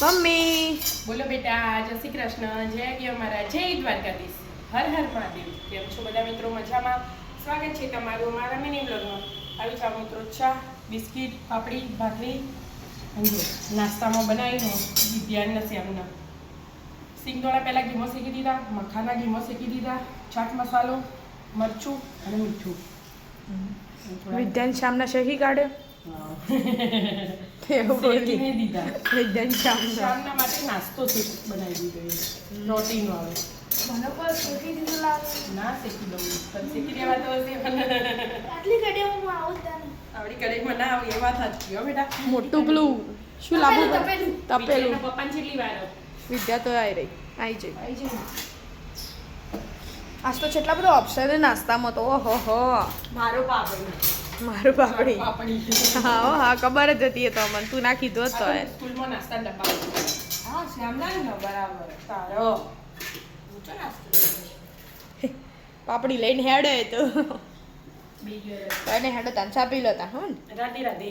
Mummy. બોલો બેટા જય શ્રી કૃષ્ણ. જય ગયો અમારા. જય દ્વારકાધીશ. હર હર મહાદેવ. કેમ છો બધા મિત્રો? મજામાં? સ્વાગત છે તમારું મારા મિની બ્લોગમાં. આવી જાઓ મિત્રો ચા બિસ્કિટ પાપડી ભાખરી જો નાસ્તામાં બનાવીને ધ્યાન નથી એમના. સિંગદોળા પહેલાં ઘીમો શેકી દીધા મખાના ઘીમો શેકી દીધા ચાટ મસાલો મરચું અને મીઠું. વિદ્યાન શ્યામના શેકી કાઢ્યો હા. શેકીને દીધા. વિદ્યાન શામના માટે નાસ્તો બનાવી દીધો એ. રોટીનો મને પણ શેકી દીધું લાગે. ના શેકી દઉં પણ શેકી દેવા તો આટલી ઘડીઓમાં આવું આવડી કઢાઈમાં ના આવે એ વાત સાચી હો બેટા. મોટું પેલું શું લાવવું તપેલું, તપેલું. પપ્પાને છેલ્લી વાર વિદ્યા તો આવી રહી આવી જઈ. આવી ને. આજ તો કેટલા બધા ઓપ્શન નાસ્તામાં તો ઓહો હો. મારો પાપડી મારું પાપડી હા હા ખબર જ હતી તો મને તું નાખી દો તો એ. તો સ્કૂલમાં નાસ્તા ડબ્બા હા શ્યામલા બરાબર. તારો. પાપડી લઈને હેડે તો. એને હેડો તાન ચા લો લેતા હો રાધે રાધે.